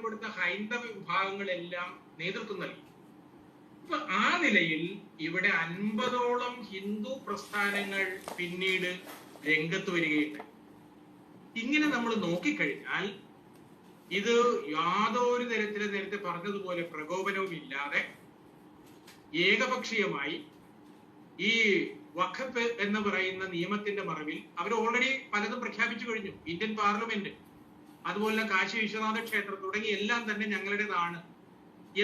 ഇവിടുത്തെ ഹൈന്ദവ വിഭാഗങ്ങളെല്ലാം നേതൃത്വം നൽകി. അപ്പൊ ആ നിലയിൽ ഇവിടെ അൻപതോളം ഹിന്ദു പ്രസ്ഥാനങ്ങൾ പിന്നീട് രംഗത്ത് വരികയുണ്ട്. ഇങ്ങനെ നമ്മൾ നോക്കിക്കഴിഞ്ഞാൽ ഇത് യാതൊരു തരത്തിലെ നേരത്തെ പറഞ്ഞതുപോലെ പ്രകോപനവും ഇല്ലാതെ ഏകപക്ഷീയമായി ഈ വഖഫ് എന്ന് പറയുന്ന നിയമത്തിന്റെ മറവിൽ അവർ ഓൾറെഡി പലതും പ്രഖ്യാപിച്ചു കഴിഞ്ഞു. ഇന്ത്യൻ പാർലമെന്റ് അതുപോലെ കാശി വിശ്വനാഥ ക്ഷേത്രം തുടങ്ങി എല്ലാം തന്നെ ഞങ്ങളുടേതാണ്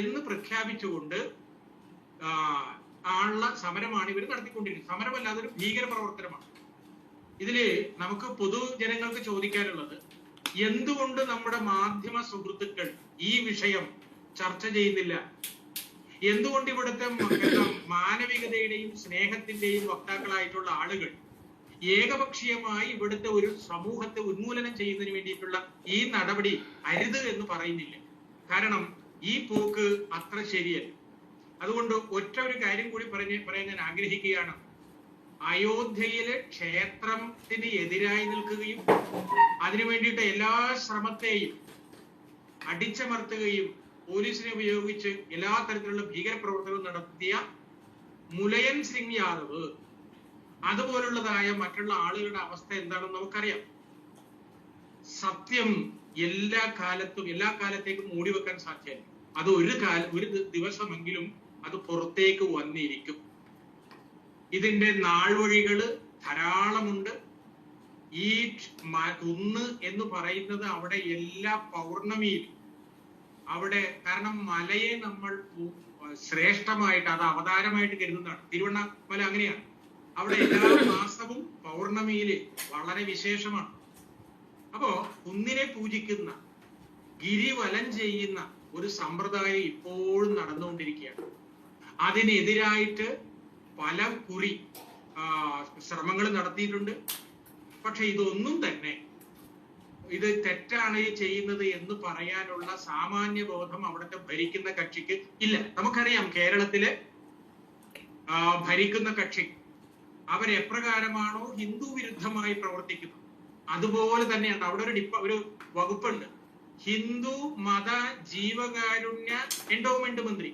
എന്ന് പ്രഖ്യാപിച്ചുകൊണ്ട് ആളുള്ള സമരമാണ് ഇവർ നടത്തിക്കൊണ്ടിരിക്കുന്നത്. സമരമല്ലാതെ ഒരു ഭീകര പ്രവർത്തനമാണ് ഇതിൽ നമുക്ക് പൊതുജനങ്ങൾക്ക് ചോദിക്കാനുള്ളത് എന്തുകൊണ്ട് നമ്മുടെ മാധ്യമ സുഹൃത്തുക്കൾ ഈ വിഷയം ചർച്ച ചെയ്യുന്നില്ല? എന്തുകൊണ്ട് ഇവിടുത്തെ മാനവികതയുടെയും സ്നേഹത്തിന്റെയും വക്താക്കളായിട്ടുള്ള ആളുകൾ ഏകപക്ഷീയമായി ഇവിടുത്തെ ഒരു സമൂഹത്തെ ഉന്മൂലനം ചെയ്യുന്നതിന് വേണ്ടിയിട്ടുള്ള ഈ നടപടി അരുത് എന്ന് പറയുന്നില്ല. കാരണം ഈ പോക്ക് അത്ര ശരിയല്ല. അതുകൊണ്ട് ഒറ്റ ഒരു കാര്യം കൂടി പറഞ്ഞ് പറയാൻ ഞാൻ ആഗ്രഹിക്കുകയാണ്. അയോധ്യയിലെ ക്ഷേത്രത്തിന് എതിരായി നിൽക്കുകയും അതിനു വേണ്ടിയിട്ട് എല്ലാ ശ്രമത്തെയും അടിച്ചമർത്തുകയും പോലീസിനെ ഉപയോഗിച്ച് എല്ലാ തരത്തിലുള്ള ഭീകരപ്രവർത്തനവും നടത്തിയ മുലയൻ സിംഗ് യാദവ് അതുപോലുള്ളതായ മറ്റുള്ള ആളുകളുടെ അവസ്ഥ എന്താണെന്ന് നമുക്കറിയാം. സത്യം എല്ലാ കാലത്തും എല്ലാ കാലത്തേക്കും മൂടി വെക്കാൻ സാധ്യമല്ല അത് ഒരു കാല ഒരു ദിവസം ദിവസമെങ്കിലും അത് പുറത്തേക്ക് വന്നിരിക്കും. ഇതിന്റെ നാൾവഴികൾ ധാരാളമുണ്ട്. ഈ ഒന്ന് എന്ന് പറയുന്നത് അവിടെ എല്ലാ പൗർണമിയിലും. അവിടെ കാരണം മലയെ നമ്മൾ ശ്രേഷ്ഠമായിട്ട് അത് അവതാരമായിട്ട് കരുതുന്നതാണ്. തിരുവണ്ണാമല അങ്ങനെയാണ്. അവിടെ എല്ലാ മാസവും പൗർണമിയിൽ വളരെ വിശേഷമാണ്. അപ്പോ കുന്നിനെ പൂജിക്കുന്ന ഗിരിവലം ചെയ്യുന്ന ഒരു സമ്പ്രദായം ഇപ്പോഴും നടന്നുകൊണ്ടിരിക്കുകയാണ്. അതിനെതിരായിട്ട് പല കുറി ശ്രമങ്ങൾ നടത്തിയിട്ടുണ്ട്. പക്ഷെ ഇതൊന്നും തന്നെ ഇത് തെറ്റാണ് ചെയ്യുന്നത് എന്ന് പറയാനുള്ള സാമാന്യ ബോധം അവിടുത്തെ ഭരിക്കുന്ന കക്ഷിക്ക് ഇല്ല. നമുക്കറിയാം കേരളത്തിലെ ഭരിക്കുന്ന കക്ഷി അവരെപ്രകാരമാണോ ഹിന്ദു വിരുദ്ധമായി പ്രവർത്തിക്കുന്നത്. അതുപോലെ തന്നെയാണ് അവിടെ ഒരു ഡിപ്പ ഒരു വകുപ്പുണ്ട്. ഹിന്ദു മത ജീവകാരുണ്യ എൻഡോമെന്റ് മന്ത്രി.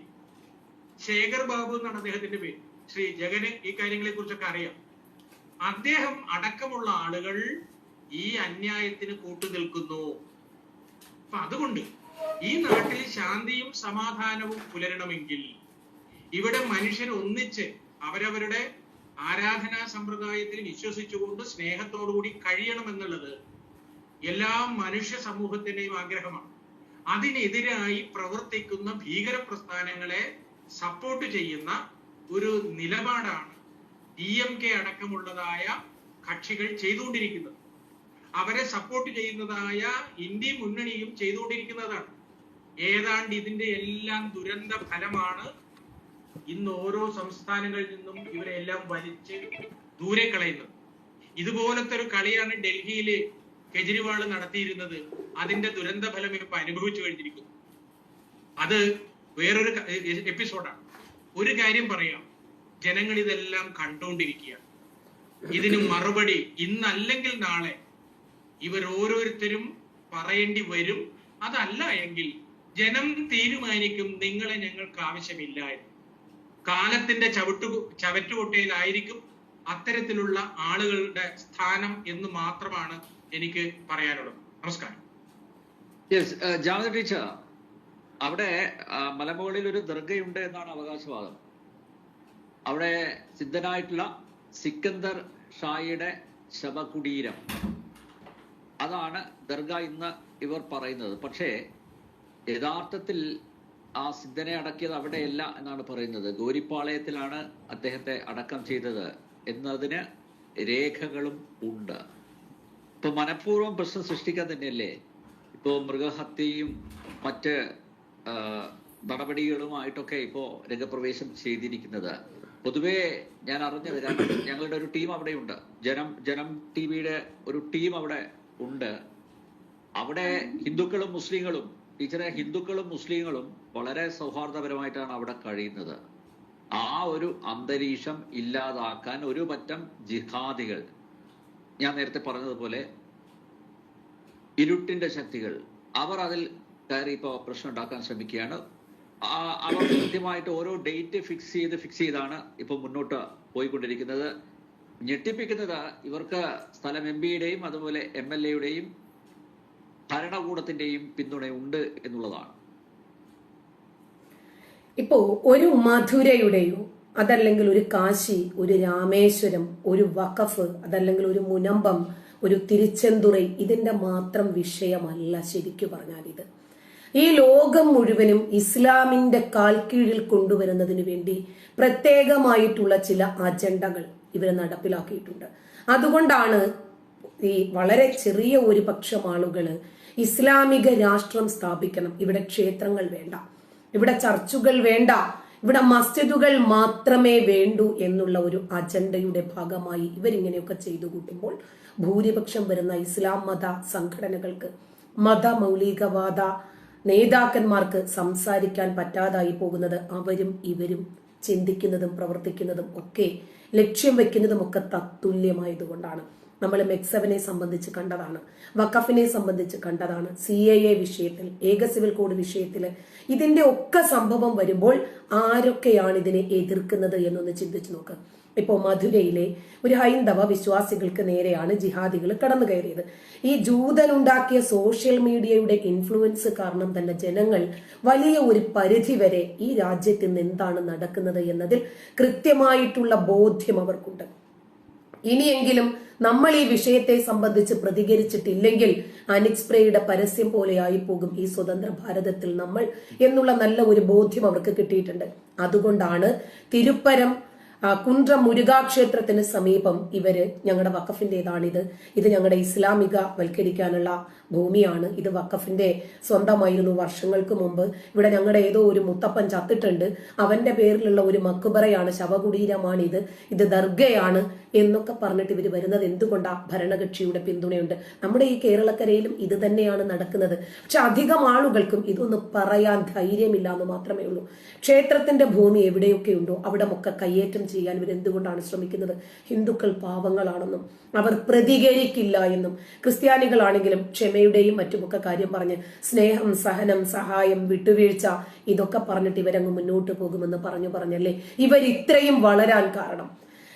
ശേഖർ ബാബു എന്നാണ് അദ്ദേഹത്തിന്റെ പേര്. ശ്രീ ജഗന് ഈ കാര്യങ്ങളെ കുറിച്ചൊക്കെ അറിയാം. അദ്ദേഹം അടക്കമുള്ള ആളുകൾ ഈ അന്യായത്തിന് കൂട്ടുനിൽക്കുന്നു. അപ്പൊ അതുകൊണ്ട് ഈ നാട്ടിൽ ശാന്തിയും സമാധാനവും പുലരണമെങ്കിൽ ഇവിടെ മനുഷ്യർ ഒന്നിച്ച് അവരവരുടെ ആരാധനാ സമ്പ്രദായത്തിൽ വിശ്വസിച്ചുകൊണ്ട് സ്നേഹത്തോടുകൂടി കഴിയണം എന്നുള്ളത് എല്ലാ മനുഷ്യ സമൂഹത്തിന്റെയും ആഗ്രഹമാണ്. അതിനെതിരായി പ്രവർത്തിക്കുന്ന ഭീകര പ്രസ്ഥാനങ്ങളെ സപ്പോർട്ട് ചെയ്യുന്ന ഒരു നിലപാടാണ് ഡി എം കെ അടക്കമുള്ളതായ കക്ഷികൾ ചെയ്തുകൊണ്ടിരിക്കുന്നത്. അവരെ സപ്പോർട്ട് ചെയ്യുന്നതായ ഇന്ത്യ മുന്നണിയും ചെയ്തുകൊണ്ടിരിക്കുന്നതാണ്. ഏതാണ്ട് ഇതിന്റെ എല്ലാം ദുരന്ത ഫലമാണ് ഇന്ന് ഓരോ സംസ്ഥാനങ്ങളിൽ നിന്നും ഇവരെ എല്ലാം വലിച്ച് ദൂരെ കളയുന്നത് ഇതുപോലത്തെ ഒരു കളിയാണ് ഡൽഹിയിൽ കെജ്രിവാൾ നടത്തിയിരുന്നത്. അതിന്റെ ദുരന്ത ഫലം ഇപ്പൊ അനുഭവിച്ചു കഴിഞ്ഞിരിക്കുന്നു. അത് വേറൊരു എപ്പിസോഡാണ്. ഒരു കാര്യം പറയാം. ജനങ്ങൾ ഇതെല്ലാം കണ്ടുകൊണ്ടിരിക്കുകയാണ് ഇതിന് മറുപടി ഇന്നല്ലെങ്കിൽ നാളെ ഇവർ ഓരോരുത്തരും പറയേണ്ടി വരും. അതല്ല എങ്കിൽ ജനം തീരുമാനിക്കും നിങ്ങളെ ഞങ്ങൾക്ക് ആവശ്യമില്ല എന്ന്. കാലത്തിന്റെ ചവിട്ടു ചവറ്റുകൊട്ടയിലായിരിക്കും അത്തരത്തിലുള്ള ആളുകളുടെ സ്ഥാനം എന്ന് മാത്രമാണ് എനിക്ക് പറയാനുള്ളത്. നമസ്കാരം. യെസ് ജാനക ടീച്ചർ അവിടെ മലമുകളിൽ ഒരു ദർഗയുണ്ട് എന്നാണ് അവകാശവാദം. അവിടെ സിദ്ധനായിട്ടുള്ള സിക്കന്ദർ ഷായിയുടെ ശവകുടീരം. അതാണ് ദർഗ ഇന്ന് ഇവർ പറയുന്നത്. പക്ഷേ യഥാർത്ഥത്തിൽ ആ സിദ്ധനെ അടക്കിയത് അവിടെയല്ല എന്നാണ് പറയുന്നത്. ഗോരിപ്പാളയത്തിലാണ് അദ്ദേഹത്തെ അടക്കം ചെയ്തത് എന്നതിന് രേഖകളും ഉണ്ട്. ഇപ്പൊ മനഃപൂർവം പ്രശ്നം സൃഷ്ടിക്കാൻ തന്നെയല്ലേ? ഇപ്പോ മൃഗഹത്യയും മറ്റ് നടപടികളുമായിട്ടൊക്കെ ഇപ്പോ രംഗപ്രവേശം ചെയ്തിരിക്കുന്നത്. പൊതുവേ ഞാൻ അറിഞ്ഞത് ഞങ്ങളുടെ ഒരു ടീം അവിടെയുണ്ട് ജനം ജനം ടി വിയുടെ ഒരു ടീം അവിടെ ഉണ്ട്. അവിടെ ഹിന്ദുക്കളും മുസ്ലിങ്ങളും ടീച്ചറെ ഹിന്ദുക്കളും മുസ്ലിങ്ങളും വളരെ സൗഹാർദ്ദപരമായിട്ടാണ് അവിടെ കഴിയുന്നത്. ആ ഒരു അന്തരീക്ഷം ഇല്ലാതാക്കാൻ ഒരു പറ്റം ജിഹാദികൾ. ഞാൻ നേരത്തെ പറഞ്ഞതുപോലെ ഇരുട്ടിന്റെ ശക്തികൾ. അവർ അതിൽ കയറി ഇപ്പോൾ പ്രശ്നം ഉണ്ടാക്കാൻ ശ്രമിക്കുകയാണ്. അവർ കൃത്യമായിട്ട് ഓരോ ഡേറ്റ് ഫിക്സ് ചെയ്ത് ഫിക്സ് ചെയ്താണ് ഇപ്പൊ മുന്നോട്ട് പോയിക്കൊണ്ടിരിക്കുന്നത്. ഞെട്ടിപ്പിക്കുന്നത് ഇവർക്ക് സ്ഥലം എം പിയുടെയും അതുപോലെ എം എൽ എയുടെയും ഭരണകൂടത്തിന്റെയും പിന്തുണയുണ്ട് എന്നുള്ളതാണ്. ഇപ്പോ ഒരു മധുരയുടെയോ അതല്ലെങ്കിൽ ഒരു കാശി ഒരു രാമേശ്വരം ഒരു വഖഫ് അതല്ലെങ്കിൽ ഒരു മുനമ്പം ഒരു തിരുച്ചെന്തുറൈ ഇതിന്റെ മാത്രം വിഷയമല്ല ശരിക്കു പറഞ്ഞാൽ ഇത്. ഈ ലോകം മുഴുവനും ഇസ്ലാമിന്റെ കാൽ കീഴിൽ കൊണ്ടുവരുന്നതിന് വേണ്ടി പ്രത്യേകമായിട്ടുള്ള ചില അജണ്ടകൾ ഇവർ നടപ്പിലാക്കിയിട്ടുണ്ട്. അതുകൊണ്ടാണ് ഈ വളരെ ചെറിയ ഒരു പക്ഷം ആളുകൾ ഇസ്ലാമിക രാഷ്ട്രം സ്ഥാപിക്കണം ഇവിടെ ക്ഷേത്രങ്ങൾ വേണ്ട. ഇവിടെ ചർച്ചുകൾ വേണ്ട. ഇവിടെ മസ്ജിദുകൾ മാത്രമേ വേണ്ടൂ എന്നുള്ള ഒരു അജണ്ടയുടെ ഭാഗമായി ഇവരിങ്ങനെയൊക്കെ ചെയ്തു കൂട്ടുമ്പോൾ ഭൂരിപക്ഷം വരുന്ന ഇസ്ലാം മത സംഘടനകൾക്ക് മത മൗലികവാദ നേതാക്കന്മാർക്ക് സംസാരിക്കാൻ പറ്റാതായി പോകുന്നത് അവരും ഇവരും ചിന്തിക്കുന്നതും പ്രവർത്തിക്കുന്നതും ഒക്കെ ലക്ഷ്യം വെക്കുന്നതും ഒക്കെ തത്തുല്യമായതുകൊണ്ടാണ്. നമ്മൾ മെക്സവിനെ സംബന്ധിച്ച് കണ്ടതാണ് വഖഫിനെ സംബന്ധിച്ച് കണ്ടതാണ് സി എ എ വിഷയത്തിൽ ഏക സിവിൽ കോഡ് വിഷയത്തിൽ ഇതിന്റെ ഒക്കെ സംഭവം വരുമ്പോൾ ആരൊക്കെയാണ് ഇതിനെ എതിർക്കുന്നത് എന്നൊന്ന് ചിന്തിച്ചു നോക്ക്. ഇപ്പോൾ മധുരയിലെ ഒരു ഹൈന്ദവ വിശ്വാസികൾക്ക് നേരെയാണ് ജിഹാദികൾ കടന്നു കയറിയത്. ഈ ജൂതനുണ്ടാക്കിയ സോഷ്യൽ മീഡിയയുടെ ഇൻഫ്ലുവൻസ് കാരണം തന്നെ ജനങ്ങൾ വലിയ ഒരു പരിധി വരെ ഈ രാജ്യത്ത് നിന്ന് എന്താണ് നടക്കുന്നത് എന്നതിൽ കൃത്യമായിട്ടുള്ള ബോധ്യം അവർക്കുണ്ട്. ഇനിയെങ്കിലും നമ്മൾ ഈ വിഷയത്തെ സംബന്ധിച്ച് പ്രതികരിച്ചിട്ടില്ലെങ്കിൽ അനിസ്പ്രേയുടെ പരസ്യം പോലെയായി പോകും ഈ സ്വതന്ത്ര ഭാരതത്തിൽ നമ്മൾ എന്നുള്ള നല്ല ഒരു ബോധ്യം അവർക്ക് കിട്ടിയിട്ടുണ്ട്. അതുകൊണ്ടാണ് തിരുപ്പരം കുണ്ട്ര മുരുകാക്ഷേത്രത്തിന് സമീപം ഇവർ ഞങ്ങളുടെ വക്കഫിന്റേതാണിത് ഇത് ഞങ്ങളുടെ ഇസ്ലാമിക വൽക്കരിക്കാനുള്ള ഭൂമിയാണ്. ഇത് വക്കഫിന്റെ സ്വന്തമായിരുന്നു. വർഷങ്ങൾക്ക് മുമ്പ് ഇവിടെ ഞങ്ങളുടെ ഏതോ ഒരു മുത്തപ്പൻ ചത്തിട്ടുണ്ട്. അവന്റെ പേരിലുള്ള ഒരു മക്കുബറയാണ് ശവകുടീരമാണ് ഇത് ഇത് ദർഗയാണ് എന്നൊക്കെ പറഞ്ഞിട്ട് ഇവർ വരുന്നത് എന്തുകൊണ്ടാ? ഭരണകക്ഷിയുടെ പിന്തുണയുണ്ട്. നമ്മുടെ ഈ കേരളക്കരയിലും ഇത് തന്നെയാണ് നടക്കുന്നത്. പക്ഷെ അധികം ആളുകൾക്കും ഇതൊന്നും പറയാൻ ധൈര്യമില്ല എന്ന് മാത്രമേ ഉള്ളൂ. ക്ഷേത്രത്തിന്റെ ഭൂമി എവിടെയൊക്കെ ഉണ്ടോ അവിടെ ഒക്കെ കയ്യേറ്റം ചെയ്യാൻ ഇവർ എന്തുകൊണ്ടാണ് ശ്രമിക്കുന്നത്? ഹിന്ദുക്കൾ പാവങ്ങളാണെന്നും അവർ പ്രതികരിക്കില്ല എന്നും ക്രിസ്ത്യാനികളാണെങ്കിലും ക്ഷമയുടെയും മറ്റുമൊക്കെ കാര്യം പറഞ്ഞ് സ്നേഹം സഹനം സഹായം വിട്ടുവീഴ്ച ഇതൊക്കെ പറഞ്ഞിട്ട് ഇവരങ്ങ് മുന്നോട്ട് പോകുമെന്ന് പറഞ്ഞു പറഞ്ഞല്ലേ? ഇവർ ഇത്രയും വളരാൻ കാരണം.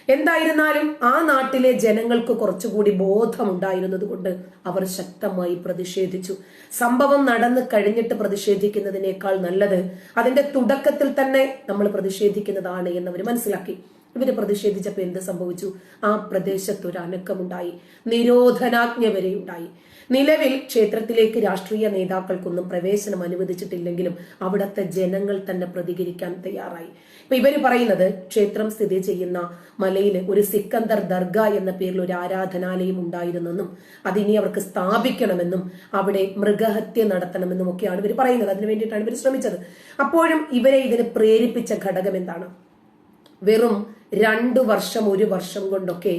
എന്തായിരുന്നാലും ആ നാട്ടിലെ ജനങ്ങൾക്ക് കുറച്ചുകൂടി ബോധമുണ്ടായിരുന്നത് കൊണ്ട് അവർ ശക്തമായി പ്രതിഷേധിച്ചു. സംഭവം നടന്നു കഴിഞ്ഞിട്ട് പ്രതിഷേധിക്കുന്നതിനേക്കാൾ നല്ലത് അതിന്റെ തുടക്കത്തിൽ തന്നെ നമ്മൾ പ്രതിഷേധിക്കുന്നതാണ് എന്നവർ മനസ്സിലാക്കി. ഇവർ പ്രതിഷേധിച്ചപ്പോൾ എന്ത് സംഭവിച്ചു? ആ പ്രദേശത്ത് ഒരു അനക്കമുണ്ടായി. നിരോധനാജ്ഞ വരെ ഉണ്ടായി നിലവിൽ ക്ഷേത്രത്തിലേക്ക് രാഷ്ട്രീയ നേതാക്കൾക്കൊന്നും പ്രവേശനം അനുവദിച്ചിട്ടില്ലെങ്കിലും അവിടുത്തെ ജനങ്ങൾ തന്നെ പ്രതികരിക്കാൻ തയ്യാറായി. ഇപ്പൊ ഇവർ പറയുന്നത് ക്ഷേത്രം സ്ഥിതി ചെയ്യുന്ന മലയിൽ ഒരു സിക്കന്ദർ ദർഗ എന്ന പേരിൽ ഒരു ആരാധനാലയം ഉണ്ടായിരുന്നെന്നും അതിനി അവർക്ക് സ്ഥാപിക്കണമെന്നും അവിടെ മൃഗഹത്യ നടത്തണമെന്നും ഒക്കെയാണ് ഇവർ പറയുന്നത്. അതിനു വേണ്ടിയിട്ടാണ് ഇവർ ശ്രമിച്ചത്. അപ്പോഴും ഇവരെ ഇതിന് പ്രേരിപ്പിച്ച ഘടകം എന്താണ്? വെറും രണ്ടു വർഷം ഒരു വർഷം കൊണ്ടൊക്കെ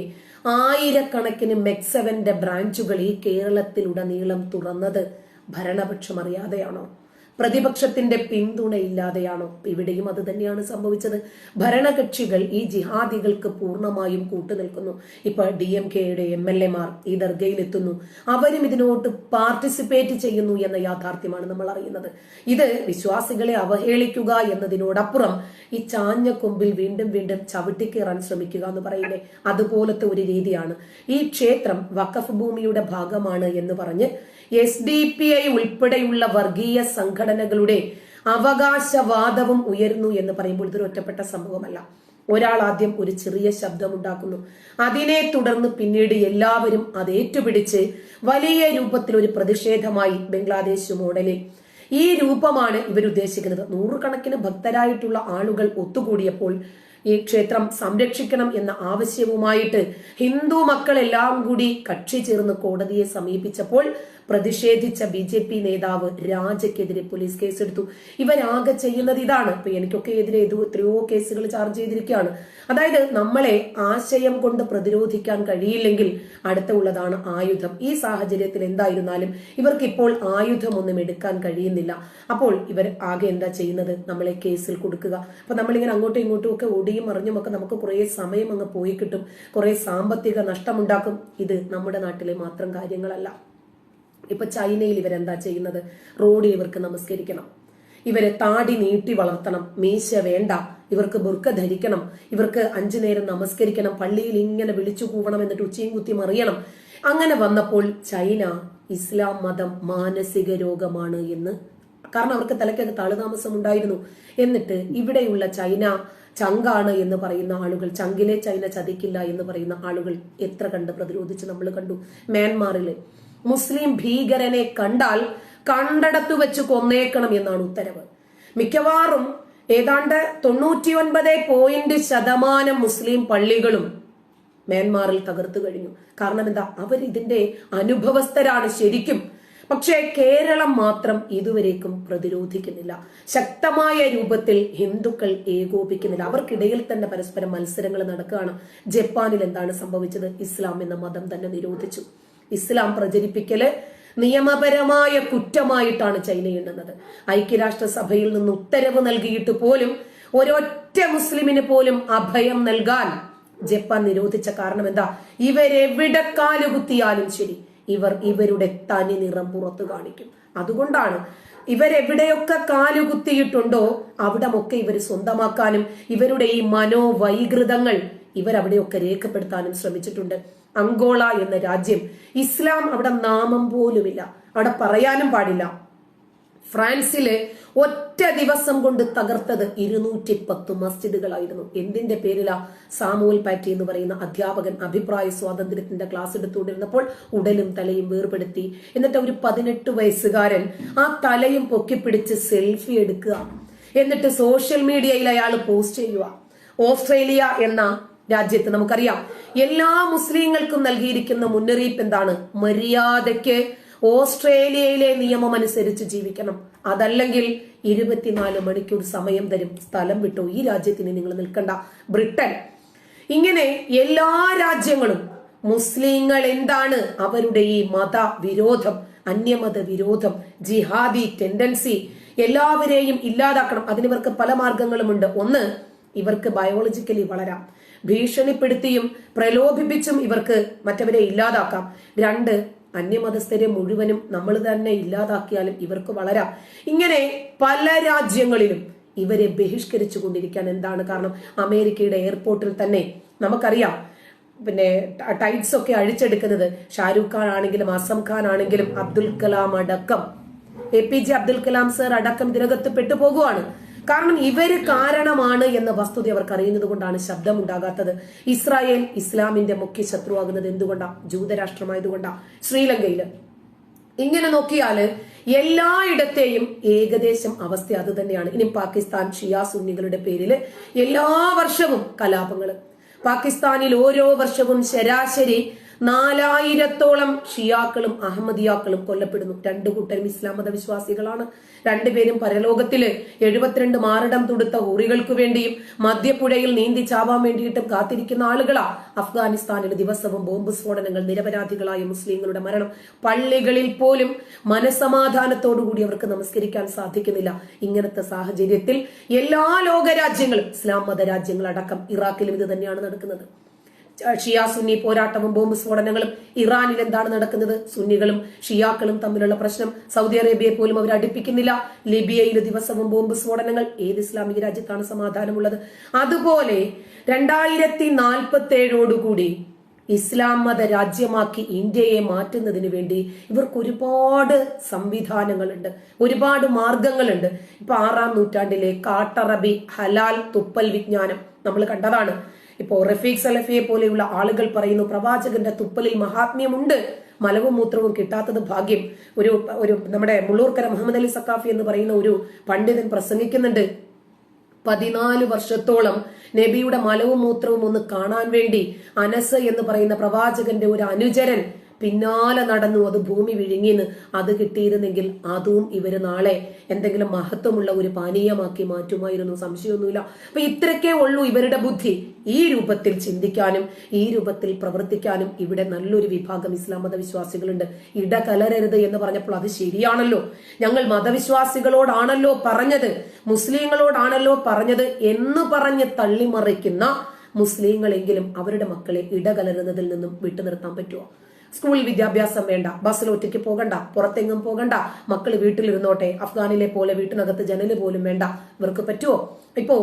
ആയിരക്കണക്കിന് മെക്സവന്റെ ബ്രാഞ്ചുകൾ ഈ കേരളത്തിലുടനീളം തുറന്നത് ഭരണപക്ഷം അറിയാതെയാണോ? പ്രതിപക്ഷത്തിന്റെ പിന്തുണയില്ലാതെയാണോ ഇവിടെയും അത് തന്നെയാണ് സംഭവിച്ചത്? ഭരണകക്ഷികൾ ഈ ജിഹാദികൾക്ക് പൂർണമായും കൂട്ടുനിൽക്കുന്നു. ഇപ്പോൾ ഡി എം കെയുടെ എം എൽ എമാർ ഈ ദർഗയിലെത്തുന്നു. അവരും ഇതിനോട്ട് പാർട്ടിസിപ്പേറ്റ് ചെയ്യുന്നു എന്ന യാഥാർത്ഥ്യമാണ് നമ്മൾ അറിയുന്നത്. ഇത് വിശ്വാസികളെ അവഹേളിക്കുക എന്നതിനോടപ്പുറം ഈ ചാഞ്ഞ കൊമ്പിൽ വീണ്ടും വീണ്ടും ചവിട്ടിക്കേറാൻ ശ്രമിക്കുക എന്ന് പറയില്ലേ അതുപോലത്തെ ഒരു രീതിയാണ്. ഈ ക്ഷേത്രം വഖഫ് ഭൂമിയുടെ ഭാഗമാണ് എന്ന് പറഞ്ഞ് എസ് ഡി പി ഐ ഉൾപ്പെടെയുള്ള വർഗീയ സംഘടനകളുടെ അവകാശവാദവും ഉയർന്നു എന്ന് പറയുമ്പോൾ ഇതൊരു ഒറ്റപ്പെട്ട സംഭവമല്ല. ഒരാൾ ആദ്യം ഒരു ചെറിയ ശബ്ദമുണ്ടാക്കുന്നു. അതിനെ തുടർന്ന് പിന്നീട് എല്ലാവരും അത് ഏറ്റുപിടിച്ച് വലിയ രൂപത്തിൽ ഒരു പ്രതിഷേധമായി ബംഗ്ലാദേശ് മോഡലിൽ. ഈ രൂപമാണ് ഇവർ ഉദ്ദേശിക്കുന്നത് നൂറുകണക്കിന് ഭക്തരായിട്ടുള്ള ആളുകൾ ഒത്തുകൂടിയപ്പോൾ ഈ ക്ഷേത്രം സംരക്ഷിക്കണം എന്ന ആവശ്യവുമായിട്ട് ഹിന്ദു മക്കളെല്ലാം കൂടി കക്ഷി ചേർന്ന് കോടതിയെ സമീപിച്ചപ്പോൾ പ്രതിഷേധിച്ച ബി ജെ പി നേതാവ് രാജയ്ക്കെതിരെ പോലീസ് കേസെടുത്തു. ഇവരാകെ ചെയ്യുന്നത് ഇതാണ്. ഇപ്പൊ എനിക്കൊക്കെ എതിരെ എത്രയോ കേസുകൾ ചാർജ് ചെയ്തിരിക്കുകയാണ്. അതായത് നമ്മളെ ആശയം കൊണ്ട് പ്രതിരോധിക്കാൻ കഴിയില്ലെങ്കിൽ അടുത്ത ഉള്ളതാണ് ആയുധം. ഈ സാഹചര്യത്തിൽ എന്തായിരുന്നാലും ഇവർക്ക് ഇപ്പോൾ ആയുധമൊന്നും എടുക്കാൻ കഴിയുന്നില്ല. അപ്പോൾ ഇവർ ആകെ എന്താ ചെയ്യുന്നത്? നമ്മളെ കേസിൽ കൊടുക്കുക. അപ്പൊ നമ്മളിങ്ങനെ അങ്ങോട്ടും ഇങ്ങോട്ടും ഒക്കെ ഓടിയും മറിഞ്ഞും ഒക്കെ നമുക്ക് കുറേ സമയം അങ്ങ് പോയി കിട്ടും. കുറേ സാമ്പത്തിക നഷ്ടമുണ്ടാക്കും. ഇത് നമ്മുടെ നാട്ടിലെ മാത്രം കാര്യങ്ങളല്ല. ഇപ്പൊ ചൈനയിൽ ഇവരെന്താ ചെയ്യുന്നത്? റോഡിൽ ഇവർക്ക് നമസ്കരിക്കണം. ഇവരെ താടി നീട്ടി വളർത്തണം. മീശ വേണ്ട. ഇവർക്ക് ബുർക്ക ധരിക്കണം. ഇവർക്ക് അഞ്ചു നേരം നമസ്കരിക്കണം. പള്ളിയിൽ ഇങ്ങനെ വിളിച്ചു കൂവണം എന്നിട്ട് ഉച്ചയും കുത്തി മറിയണം അങ്ങനെ വന്നപ്പോൾ ചൈന ഇസ്ലാം മതം മാനസിക രോഗമാണ് എന്ന് കാരണം അവർക്ക് തലയ്ക്കകത്ത് താളുതാമസം ഉണ്ടായിരുന്നു. എന്നിട്ട് ഇവിടെയുള്ള ചൈന ചങ്കാണ് എന്ന് പറയുന്ന ആളുകൾ ചങ്കിലെ ചൈന ചതിക്കില്ല എന്ന് പറയുന്ന ആളുകൾ എത്ര കണ്ട് പ്രതിരോധിച്ച് നമ്മൾ കണ്ടു? മ്യാൻമാറിൽ. മുസ്ലിം ഭീകരനെ കണ്ടാൽ കണ്ടടത്തു വെച്ച് കൊന്നേക്കണം എന്നാണ് ഉത്തരവ്. മിക്കവാറും ഏതാണ്ട് തൊണ്ണൂറ്റിയൊൻപത് പോയിന്റ് ശതമാനം മുസ്ലിം പള്ളികളും മ്യാൻമാറിൽ തകർത്തു കഴിഞ്ഞു. കാരണം എന്താ? അവർ ഇതിന്റെ അനുഭവസ്ഥരാണ് ശരിക്കും. പക്ഷേ കേരളം മാത്രം ഇതുവരേക്കും പ്രതിരോധിക്കുന്നില്ല. ശക്തമായ രൂപത്തിൽ ഹിന്ദുക്കൾ ഏകോപിക്കുന്നില്ല. അവർക്കിടയിൽ തന്നെ പരസ്പരം മത്സരങ്ങൾ നടക്കുകയാണ്. ജപ്പാനിൽ എന്താണ് സംഭവിച്ചത്? ഇസ്ലാം എന്ന മതം തന്നെ നിരോധിച്ചു. ഇസ്ലാം പ്രചരിപ്പിക്കൽ നിയമപരമായ കുറ്റമായിട്ടാണ് ചൈന എണ്ണുന്നത്. ഐക്യരാഷ്ട്രസഭയിൽ നിന്ന് ഉത്തരവ് നൽകിയിട്ട് പോലും ഒരൊറ്റ മുസ്ലിമിന് പോലും അഭയം നൽകാൻ ജപ്പാൻ നിരോധിച്ച കാരണം എന്താ ഇവരെവിടെ കാലുകുത്തിയാലും ശരി ഇവർ ഇവരുടെ തനി നിറം പുറത്തു കാണിക്കും. അതുകൊണ്ടാണ് ഇവരെവിടെയൊക്കെ കാലുകുത്തിയിട്ടുണ്ടോ അവിടമൊക്കെ ഇവർ സ്വന്തമാക്കാനും ഇവരുടെ ഈ മനോവൈകൃതങ്ങൾ ഇവരവിടെയൊക്കെ രേഖപ്പെടുത്താനും ശ്രമിച്ചിട്ടുണ്ട്. അങ്കോള എന്ന രാജ്യം. ഇസ്ലാം അവിടെ നാമം പോലുമില്ല. അവിടെ പറയാനും പാടില്ല. ഫ്രാൻസിലെ ഒറ്റ ദിവസം കൊണ്ട് തകർത്തത് ഇരുന്നൂറ്റി പത്ത് മസ്ജിദുകളായിരുന്നു. എന്തിന്റെ പേരിലാ സാമുവൽ പാറ്റി എന്ന് പറയുന്ന അധ്യാപകൻ അഭിപ്രായ സ്വാതന്ത്ര്യത്തിന്റെ ക്ലാസ് എടുത്തുകൊണ്ടിരുന്നപ്പോൾ ഉടലും തലയും വേർപെടുത്തി. എന്നിട്ട് ഒരു പതിനെട്ട് വയസ്സുകാരൻ ആ തലയും പൊക്കിപ്പിടിച്ച് സെൽഫി എടുക്കുക. എന്നിട്ട് സോഷ്യൽ മീഡിയയിൽ അയാൾ പോസ്റ്റ് ചെയ്യുക. ഓസ്ട്രേലിയ എന്ന രാജ്യത്ത് നമുക്കറിയാം. എല്ലാ മുസ്ലിങ്ങൾക്കും നൽകിയിരിക്കുന്ന മുന്നറിയിപ്പ് എന്താണ്? മര്യാദയ്ക്ക് ഓസ്ട്രേലിയയിലെ നിയമം അനുസരിച്ച് ജീവിക്കണം. അതല്ലെങ്കിൽ ഇരുപത്തിനാല് മണിക്കൂർ സമയം തരും. സ്ഥലം വിട്ടു. ഈ രാജ്യത്തിന് നിങ്ങൾ നിൽക്കണ്ട. ബ്രിട്ടൻ. ഇങ്ങനെ എല്ലാ രാജ്യങ്ങളും മുസ്ലിങ്ങൾ എന്താണ്? അവരുടെ ഈ മത വിരോധം അന്യമത വിരോധം ജിഹാദി ടെൻഡൻസി എല്ലാവരെയും ഇല്ലാതാക്കണം. അതിനിവർക്ക് പല മാർഗങ്ങളുമുണ്ട്. ഒന്ന് ഇവർക്ക് ബയോളജിക്കലി വളരാം. ഭീഷണിപ്പെടുത്തിയും പ്രലോഭിപ്പിച്ചും ഇവർക്ക് മറ്റവരെ ഇല്ലാതാക്കാം. രണ്ട് അന്യമതസ്ഥരെ മുഴുവനും നമ്മൾ തന്നെ ഇല്ലാതാക്കിയാലും ഇവർക്ക് വളരാം. ഇങ്ങനെ പല രാജ്യങ്ങളിലും ഇവരെ ബഹിഷ്കരിച്ചു കൊണ്ടിരിക്കാൻ എന്താണ് കാരണം? അമേരിക്കയുടെ എയർപോർട്ടിൽ തന്നെ നമുക്കറിയാം. പിന്നെ ടൈറ്റ്സ് ഒക്കെ അഴിച്ചെടുക്കുന്നത് ഷാരൂഖ് ഖാൻ ആണെങ്കിലും അസം ഖാൻ ആണെങ്കിലും അബ്ദുൽ കലാം അടക്കം. A P J Abdul Kalam sir അടക്കം ഇതിനകത്ത് പെട്ടുപോകുവാണ്. കാരണം ഇവർ കാരണമാണ് എന്ന വസ്തുത അവർക്ക് അറിയുന്നത് കൊണ്ടാണ് ശബ്ദമുണ്ടാകാത്തത്. ഇസ്രായേൽ ഇസ്ലാമിന്റെ മുഖ്യ ശത്രുവാകുന്നത് എന്തുകൊണ്ടാ? ജൂതരാഷ്ട്രമായതുകൊണ്ടാ? ശ്രീലങ്കയിൽ. ഇങ്ങനെ നോക്കിയാൽ എല്ലായിടത്തെയും ഏകദേശം അവസ്ഥ അത് തന്നെയാണ്. ഇനി പാകിസ്ഥാൻ ഷിയാ സുന്നികളുടെ പേരിൽ എല്ലാ വർഷവും കലാപങ്ങൾ പാകിസ്ഥാനിൽ ഓരോ വർഷവും ശരാശരി നാലായിരത്തോളം ഷിയാക്കളും അഹമ്മദിയാക്കളും കൊല്ലപ്പെടുന്നു. രണ്ടു കൂട്ടരും ഇസ്ലാം മതവിശ്വാസികളാണ്. രണ്ടുപേരും പരലോകത്തിൽ എഴുപത്തിരണ്ട് മാറിടം തുടുത്ത ഹൂറികൾക്ക് വേണ്ടിയും മധ്യപ്പുഴയിൽ നീന്തി ചാവാൻ വേണ്ടിയിട്ടും കാത്തിരിക്കുന്ന ആളുകളാ അഫ്ഗാനിസ്ഥാനിൽ ദിവസവും ബോംബ് സ്ഫോടനങ്ങൾ നിരപരാധികളായ മുസ്ലിങ്ങളുടെ മരണം. പള്ളികളിൽ പോലും മനസമാധാനത്തോടുകൂടി അവർക്ക് നമസ്കരിക്കാൻ സാധിക്കുന്നില്ല. ഇങ്ങനത്തെ സാഹചര്യത്തിൽ എല്ലാ ലോകരാജ്യങ്ങളും ഇസ്ലാം മത രാജ്യങ്ങളടക്കം ഇറാഖിലും ഇത് തന്നെയാണ് നടക്കുന്നത്. ഷിയ സുന്നി പോരാട്ടവും ബോംബ് സ്ഫോടനങ്ങളും ഇറാനിൽ എന്താണ് നടക്കുന്നത്? സുന്നികളും ഷിയാക്കളും തമ്മിലുള്ള പ്രശ്നം സൗദി അറേബ്യയെ പോലും അവർ അടുപ്പിക്കുന്നില്ല. ലിബിയയിൽ ദിവസവും ബോംബ് സ്ഫോടനങ്ങൾ ഏത് ഇസ്ലാമിക രാജ്യത്താണ് സമാധാനമുള്ളത്? അതുപോലെ രണ്ടായിരത്തി നാൽപ്പത്തി ഏഴോടുകൂടി ഇസ്ലാം മത രാജ്യമാക്കി ഇന്ത്യയെ മാറ്റുന്നതിന് വേണ്ടി ഇവർക്ക് ഒരുപാട് സംവിധാനങ്ങളുണ്ട്. ഒരുപാട് മാർഗങ്ങളുണ്ട്. ഇപ്പൊ ആറാം നൂറ്റാണ്ടിലെ കാട്ടറബി ഹലാൽ തുപ്പൽ വിജ്ഞാനം നമ്മൾ കണ്ടതാണ്. ഇപ്പോ റഫീഖ് സലഫിയെ പോലെയുള്ള ആളുകൾ പറയുന്നു പ്രവാചകന്റെ തുപ്പലിൽ മഹാത്മ്യമുണ്ട് മലവും മൂത്രവും കിട്ടാത്തത് ഭാഗ്യം. ഒരു ഒരു നമ്മുടെ മുള്ളൂർക്കര മുഹമ്മദ് അലി സക്കാഫി എന്ന് പറയുന്ന ഒരു പണ്ഡിതൻ പ്രസംഗിക്കുന്നുണ്ട് പതിനാല് വർഷത്തോളം നബിയുടെ മലവും മൂത്രവും ഒന്ന് കാണാൻ വേണ്ടി അനസ് എന്ന് പറയുന്ന പ്രവാചകന്റെ ഒരു അനുചരൻ പിന്നാലെ നടന്നു അത് ഭൂമി വിഴുങ്ങിന്ന് അത് കിട്ടിയിരുന്നെങ്കിൽ അതും ഇവർ നാളെ എന്തെങ്കിലും മഹത്വമുള്ള ഒരു പാനീയമാക്കി മാറ്റുമായിരുന്നു. സംശയമൊന്നുമില്ല. അപ്പൊ ഇത്രക്കേ ഉള്ളൂ ഇവരുടെ ബുദ്ധി. ഈ രൂപത്തിൽ ചിന്തിക്കാനും ഈ രൂപത്തിൽ പ്രവർത്തിക്കാനും ഇവിടെ നല്ലൊരു വിഭാഗം ഇസ്ലാം മതവിശ്വാസികളുണ്ട്. ഇടകലരരുത് എന്ന് പറഞ്ഞപ്പോൾ അത് ശരിയാണല്ലോ. ഞങ്ങൾ മതവിശ്വാസികളോടാണല്ലോ പറഞ്ഞത്. മുസ്ലിങ്ങളോടാണല്ലോ പറഞ്ഞത് എന്ന് പറഞ്ഞ് തള്ളിമറിക്കുന്ന മുസ്ലിങ്ങളെങ്കിലും അവരുടെ മക്കളെ ഇടകലരുന്നതിൽ നിന്നും വിട്ടുനിർത്താൻ പറ്റുമോ സ്കൂൾ വിദ്യാഭ്യാസം വേണ്ട ബസ്സിൽ ഒറ്റയ്ക്ക് പോകണ്ട പുറത്തെങ്ങും പോകണ്ട മക്കൾ വീട്ടിലിരുന്നോട്ടെ അഫ്ഗാനിലെ പോലെ വീട്ടിനകത്ത് ജനൽ പോലും വേണ്ട. ഇവർക്ക് പറ്റുമോ ഇപ്പോ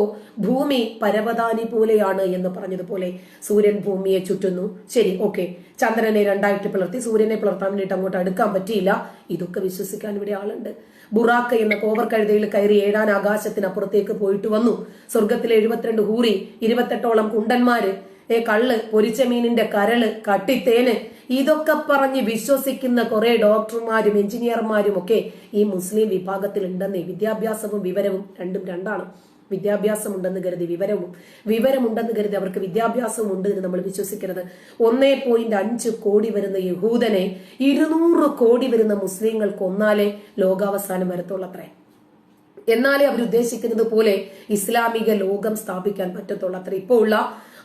ഭൂമി പരവതാനി പോലെയാണ് എന്ന് പറഞ്ഞതുപോലെ സൂര്യൻ ഭൂമിയെ ചുറ്റുന്നു. ശരി ഓക്കെ. ചന്ദ്രനെ രണ്ടായിട്ട് പിളർത്തി സൂര്യനെ പിളർത്താൻ വേണ്ടിട്ട് അങ്ങോട്ട് അടുക്കാൻ പറ്റിയില്ല. ഇതൊക്കെ വിശ്വസിക്കാൻ ഇവിടെ ആളുണ്ട്. ബുറാക്ക എന്ന കോവർ കഴുതയിൽ കയറി ഏഴാൻ ആകാശത്തിനപ്പുറത്തേക്ക് പോയിട്ട് വന്നു. സ്വർഗത്തിലെ എഴുപത്തിരണ്ട് ഹൂറി ഇരുപത്തെട്ടോളം കുണ്ടന്മാര് ഏ കള്ള് പൊരിച്ച മീനിന്റെ കരൾ കട്ടിത്തേന് ഇതൊക്കെ പറഞ്ഞ് വിശ്വസിക്കുന്ന കുറെ ഡോക്ടർമാരും എഞ്ചിനീയർമാരും ഒക്കെ ഈ മുസ്ലിം വിഭാഗത്തിൽ ഉണ്ടെന്ന് വിദ്യാഭ്യാസവും വിവരവും രണ്ടും രണ്ടാണ്. വിദ്യാഭ്യാസം ഉണ്ടെന്ന് കരുതി വിവരവും വിവരമുണ്ടെന്ന് കരുതി അവർക്ക് വിദ്യാഭ്യാസവും ഉണ്ട് എന്ന് നമ്മൾ വിശ്വസിക്കരുത്. ഒന്നേ പോയിന്റ് അഞ്ച് കോടി വരുന്ന യഹൂദനെ ഇരുന്നൂറ് കോടി വരുന്ന മുസ്ലിങ്ങൾക്ക് ഒന്നാലേ ലോകാവസാനം വരത്തുള്ളത്രേ. എന്നാലേ അവർ ഉദ്ദേശിക്കുന്നത് പോലെ ഇസ്ലാമിക ലോകം സ്ഥാപിക്കാൻ പറ്റത്തുള്ളൂ. അത്ര ഇപ്പോൾ ഉള്ള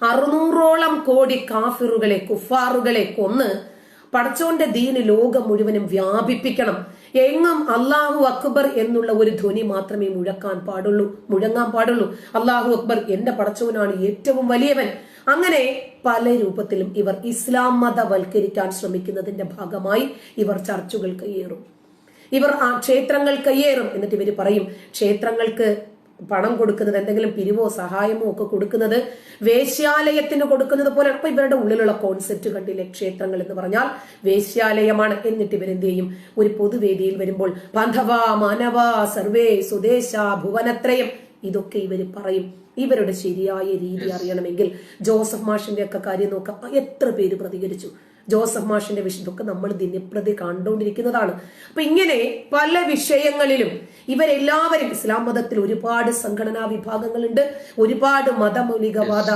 അറുന്നൂറോളം കോടി കാഫിറുകളെ കുഫാറുകളെ കൊന്ന് പടച്ചോന്റെ ദീന് ലോകം മുഴുവനും വ്യാപിപ്പിക്കണം. എങ്ങും അള്ളാഹു അക്ബർ എന്നുള്ള ഒരു ധ്വനി മാത്രമേ മുഴക്കാൻ പാടുള്ളൂ മുഴങ്ങാൻ പാടുള്ളൂ. അള്ളാഹു അക്ബർ എന്റെ പടച്ചവനാണ് ഏറ്റവും വലിയവൻ. അങ്ങനെ പല രൂപത്തിലും ഇവർ ഇസ്ലാം മതവൽക്കരിക്കാൻ ശ്രമിക്കുന്നതിന്റെ ഭാഗമായി ഇവർ ചർച്ചകൾ കയ്യേറും ഇവർ ആ ക്ഷേത്രങ്ങൾ കയ്യേറും. എന്നിട്ട് ഇവർ പറയും ക്ഷേത്രങ്ങൾക്ക് പണം കൊടുക്കുന്നത് എന്തെങ്കിലും പിരിവോ സഹായമോ ഒക്കെ കൊടുക്കുന്നത് വേശ്യാലയത്തിന് കൊടുക്കുന്നത് പോലെ അപ്പൊ ഇവരുടെ ഉള്ളിലുള്ള കോൺസെപ്റ്റ് കണ്ടില്ലേ ക്ഷേത്രങ്ങൾ എന്ന് പറഞ്ഞാൽ വേശ്യാലയമാണ്. എന്നിട്ട് ഇവരെന്ത് ചെയ്യും? ഒരു പൊതുവേദിയിൽ വരുമ്പോൾ ബാന്ധവ മാനവ സർവേ സ്വദേശ ഭുവനത്രയം. ഇതൊക്കെ ഇവർ പറയും. ഇവരുടെ ശരിയായ രീതി അറിയണമെങ്കിൽ ജോസഫ് മാഷിന്റെ ഒക്കെ കാര്യം നോക്കാം. എത്ര പേര് പ്രതികരിച്ചു. ജോസഫ് മാഷിന്റെ വിഷയം ഇതൊക്കെ നമ്മൾ ദിനപ്രതി കണ്ടുകൊണ്ടിരിക്കുന്നതാണ്. അപ്പൊ ഇങ്ങനെ പല വിഷയങ്ങളിലും ഇവരെല്ലാവരും ഇസ്ലാം മതത്തിൽ ഒരുപാട് സംഘടനാ വിഭാഗങ്ങളുണ്ട് ഒരുപാട് മതമൗലികവാദ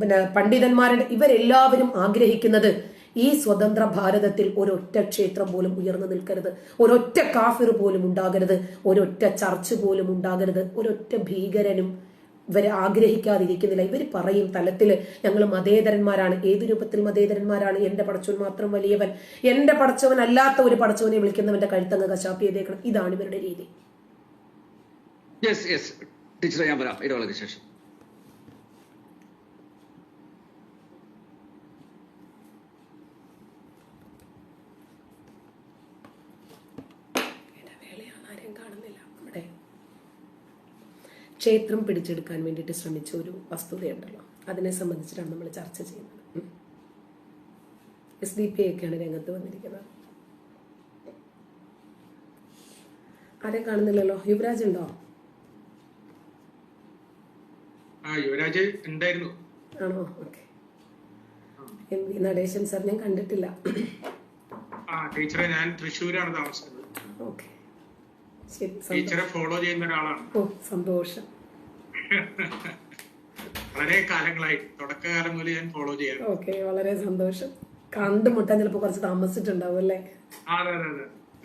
പിന്നെ പണ്ഡിതന്മാരുണ്ട്. ഇവരെല്ലാവരും ആഗ്രഹിക്കുന്നത് ഈ സ്വതന്ത്ര ഭാരതത്തിൽ ഒരൊറ്റ ക്ഷേത്രം പോലും ഉയർന്നു നിൽക്കരുത് ഒരൊറ്റ കാഫിർ പോലും ഉണ്ടാകരുത് ഒരൊറ്റ ചർച്ച് പോലും ഉണ്ടാകരുത് ഒരൊറ്റ ഭീകരനും ഇവരെ ആഗ്രഹിക്കാതിരിക്കുന്നില്ല. ഇവർ പറയും തലത്തിൽ ഞങ്ങൾ മതേതരന്മാരാണ്. ഏത് രൂപത്തിൽ മതേതരന്മാരാണ്? എന്റെ പടച്ചവൻ മാത്രം വലിയവൻ. എന്റെ പടച്ചവൻ അല്ലാത്ത ഒരു പടച്ചവനെ വിളിക്കുന്നവന്റെ കഴുത്തങ്ങ് കശാപ്പ് ചെയ്തേക്കണം. ഇതാണ് ഇവരുടെ രീതി. യെസ് യെസ് ടീച്ചറെ ഞാൻ വരാം. ഇടവേളയ്ക്ക് ശേഷം ഇടവേളയാണ് ആരും കാണുന്നില്ല. ക്ഷേത്രം പിടിച്ചെടുക്കാൻ വേണ്ടിയിട്ട് ശ്രമിച്ച ഒരു വസ്തുതയുണ്ടല്ലോ. അതിനെ സംബന്ധിച്ചിട്ടാണ് നമ്മൾ ചർച്ച ചെയ്യുന്നത്. എസ് ഡി പി ഒക്കെയാണ് രംഗത്ത് വന്നിരിക്കുന്നത്. ആരെ കാണുന്നില്ലല്ലോ? യുവരാജ് ഉണ്ടോ? യുവരാജ് ഉണ്ടായിരുന്നു. ആണോ? Okay. M V Natesan sir ഞാൻ കണ്ടിട്ടില്ല. ടീച്ചറെ ഞാൻ തൃശ്ശൂരാണ് താമസിക്കുന്നത്. ഓക്കെ. ശരി ടീച്ചറെ ഫോളോ ചെയ്യുന്ന ഒരാളാണ്. ഓ സന്തോഷം. വളരെ കാലങ്ങളായി. തുടക്കകാലം മുതൽ ഞാൻ ഫോളോ ചെയ്യാം ഓക്കെ വളരെ സന്തോഷം. കണ്ടുമുട്ടാൻ ചിലപ്പോ കുറച്ച് താമസിച്ചിട്ടുണ്ടാവും അല്ലേ?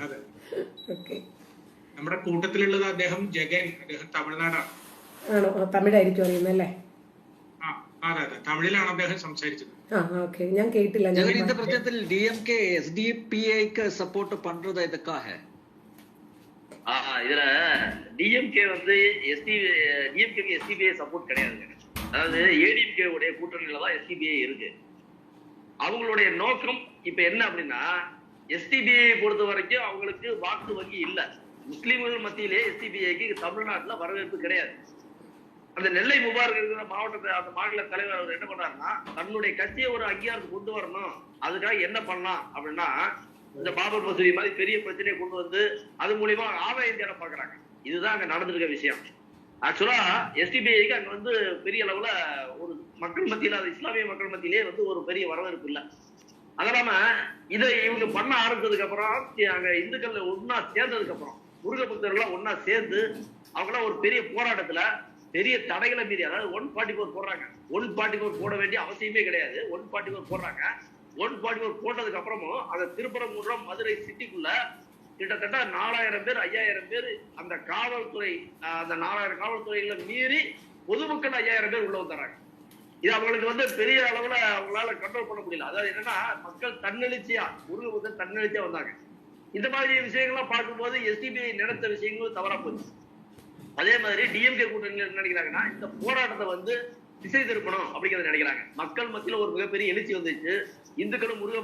അതെ നമ്മുടെ കൂട്ടത്തിലുള്ളത് അദ്ദേഹം ജഗൻ അദ്ദേഹം തമിഴ്നാടാണ്. ആണോ? തമിഴായിരിക്കും അറിയുന്നല്ലേ അതെ തമിഴിലാണ് അദ്ദേഹം സംസാരിച്ചത്. ഞാൻ കേട്ടില്ല ജഗൻ ഇന്ന പ്രശ്നത്തിൽ D M K S D P ഐക്ക് സപ്പോർട്ട് പണ്ടതായതൊക്കെ இதுல டிஎம்கே வந்து எஸ்டி டிஎம்கேக்கு எஸ்டிபிஐ சப்போர்ட் கிடையாதுங்க. அதாவது ஏடிஎம்கே உடைய கூட்டணியில தான் எஸ்டிபிஐ இருக்கு. அவங்களுடைய நோக்கம் இப்ப என்ன அப்படின்னா எஸ்டிபிஐ பொறுத்த வரைக்கும் அவங்களுக்கு வாக்கு வங்கி இல்லை. முஸ்லீம்கள் மத்தியிலே எஸ்டிபிஐக்கு தமிழ்நாட்டுல வரவேற்பு கிடையாது. அந்த நெல்லை முபாரக் இருக்கிற மாவட்டத்தை அந்த மாநில தலைவர் அவர் என்ன பண்ணாருன்னா தன்னுடைய கட்சியை ஒரு அங்கீகாரத்துக்கு கொண்டு வரணும். அதுக்காக என்ன பண்ணலாம் அப்படின்னா இந்த பாபர் மசூதி மாதிரி பெரிய பிரச்சனையை கொண்டு வந்து அது மூலியமா ஆதாயம் தேட பாக்குறாங்க இதுதான் அங்க நடந்திருக்க விஷயம். ஆக்சுவலா எஸ்டிபிஐக்கு அங்க வந்து பெரிய அளவுல ஒரு மக்கள் மத்தியில அது இஸ்லாமிய மக்கள் மத்தியிலே வந்து ஒரு பெரிய வரவேற்பு இல்லை. அது இல்லாம இதை இவங்க பண்ண ஆரம்பிச்சதுக்கு அப்புறம் அங்க இந்துக்கள் ஒன்னா சேர்ந்ததுக்கு அப்புறம் முருக பக்தர்கள் ஒன்னா சேர்ந்து அவங்களாம் ஒரு பெரிய போராட்டத்துல பெரிய தடைகளை மீறி அதாவது ஒன் ஃபார்ட்டி ஃபோர் போடுறாங்க. ஒன் ஃபார்ட்டி ஃபோர் போட வேண்டிய அவசியமே கிடையாது. ஒன் ஃபார்ட்டி ஃபோர் போடுறாங்க. ஒன் ஃபார்ட்டி ஃபோர் போட்டதுக்கு அப்புறமும் அந்த திருப்பரங்குன்றம் மதுரை சிட்டிக்குள்ள கிட்டத்தட்ட நாலாயிரம் பேர் ஐயாயிரம் பேர் அந்த காவல்துறை அந்த நாலாயிரம் காவல்துறையில மீறி பொதுமக்கள் ஐயாயிரம் பேர் உள்ள வந்துறாங்க இது அவங்களுக்கு வந்து பெரிய அளவுல அவங்களால கண்ட்ரோல் பண்ண முடியல. அதாவது என்னன்னா மக்கள் தன்னெழுச்சியா முருக வந்து தன்னெழுச்சியா வந்தாங்க. இந்த மாதிரி விஷயங்கள்லாம் பார்க்கும்போது எஸ்டிபிஐ நினைத்த விஷயங்களும் தவறா போச்சு. அதே மாதிரி டிஎம்கே கூட்டணியில் என்ன நினைக்கிறாங்கன்னா இந்த போராட்டத்தை வந்து திசை திருப்பணும் அப்படிங்கிறத நினைக்கிறாங்க. மக்கள் மத்தியில ஒரு மிகப்பெரிய எழுச்சி வந்துச்சு. இந்துக்களும் முருக